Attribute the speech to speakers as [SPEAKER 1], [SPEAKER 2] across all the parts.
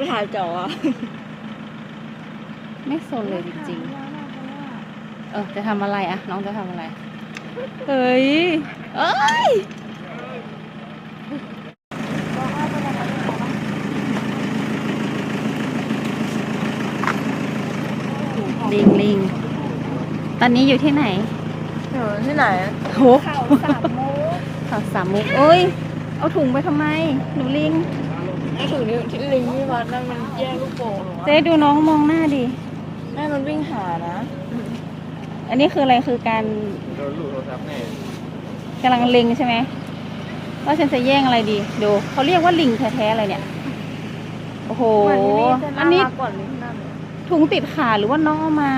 [SPEAKER 1] ไม่ถ่ายจออะ
[SPEAKER 2] ไม่สนเลยจริงๆเออจะทำอะไรอะน้องจะทำอะไร เฮ้ย เอ้ยลิงลิง ตอนนี้อยู่ที่ไหน
[SPEAKER 1] อยู่ที่ไหน
[SPEAKER 2] โหเขาสามมุกเขาสามมุกเอ้ย เอาถุงไปทำไม หนูลิง
[SPEAKER 1] ไอ้ถุงนี้ที่ลิงที่วัดนั่นมันแย่งลูกโป่งเหรอวะ
[SPEAKER 2] เจ๊ดูน้องมองหน้าดิ
[SPEAKER 1] แม่มันวิ่งหานะ
[SPEAKER 2] อันนี้คืออะไรคือการ
[SPEAKER 3] โดนลูกโทรศัพท์แน่
[SPEAKER 2] กำลังเล็งใช่ไหมว่าฉันจะแย่งอะไรดี ดูเขาเรียกว่าลิงแท้ๆอะไรเนี่ย โอ้โห
[SPEAKER 1] เหมือนที่นี่จะ
[SPEAKER 2] อั
[SPEAKER 1] น่าน
[SPEAKER 2] นี้
[SPEAKER 1] รักกว่าลิงนั่นเลย
[SPEAKER 2] ถุงติดขาหรือว่าน้องเอามา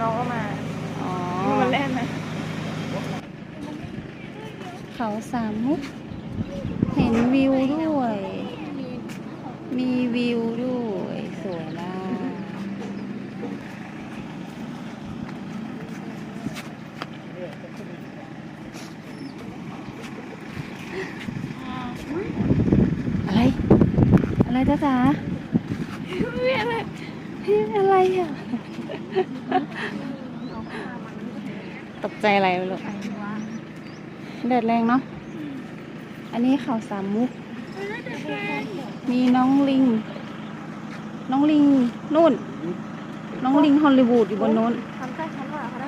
[SPEAKER 1] น้องก็มา
[SPEAKER 2] อ๋อ
[SPEAKER 1] มันเล่นนะ
[SPEAKER 2] เขาสามมุกเห็นวิวด้วย มีวิวด้วย สวยมาก อะไร อะไรจ้าจ๋าไม่อะไรอะไรอะ ตกใจอะไรไม่รู้แดดแรงเนาะ อันนี้เขาสามมุก มีน้องลิง น้องลิงนู่น น้องลิงฮอลลีวูดอยู่บนนู้น
[SPEAKER 1] ทำใกล้ฉันว่าเขาได้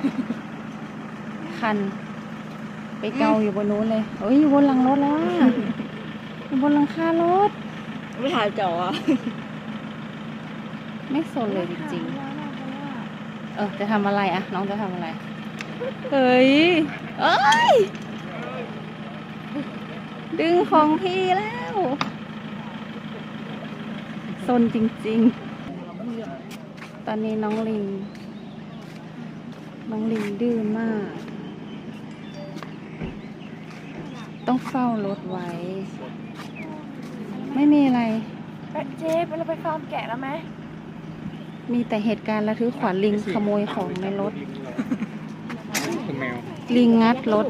[SPEAKER 2] คัน ไปเกาอยู่บนนู้นเลยเอ้ยอยู่บนหลังรถแล้วอะอยู่บนหลังคารถ
[SPEAKER 1] ไม่ถ่ายจออะ
[SPEAKER 2] ไม่สนเลยจริงๆ เออจะทำอะไรอะน้องจะทำอะไร เฮ้ย เอ้ย ดึงของพี่แล้ว สนจริง ๆ ตอนนี้น้องลิง น้องลิงดื้อมาก ต้องเฝ้ารถไว้ ไม่มีอะไร
[SPEAKER 1] เจ๊ไปเราไปฟาร์มแกะแล้วไหม
[SPEAKER 2] มีแต่เหตุการณ์ระทึกขวัญลิงขโมยของในรถ
[SPEAKER 3] คือแมว
[SPEAKER 2] ลิงงัดรถ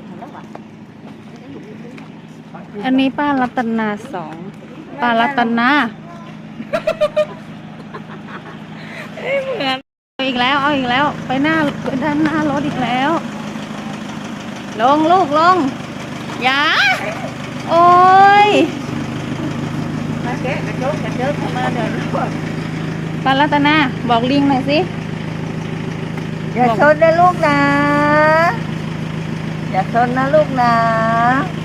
[SPEAKER 2] อันนี้ป้ารัตนาสอง ป้ารัตนา เอาอีกแล้วเอาอีกแล้ว ไปหน้าไปด้านหน้ารถอีกแล้ว ลงลูกลงอย่าโอ้ย
[SPEAKER 1] มาเจ๊กระโจกกระเจิกมาเดี๋ยวรถ
[SPEAKER 2] ป้ารัตนาบอกลิงหน่อยสิ
[SPEAKER 1] อย่าชนนะลูกนะ อย่าชนนะลูกนะ
[SPEAKER 2] บ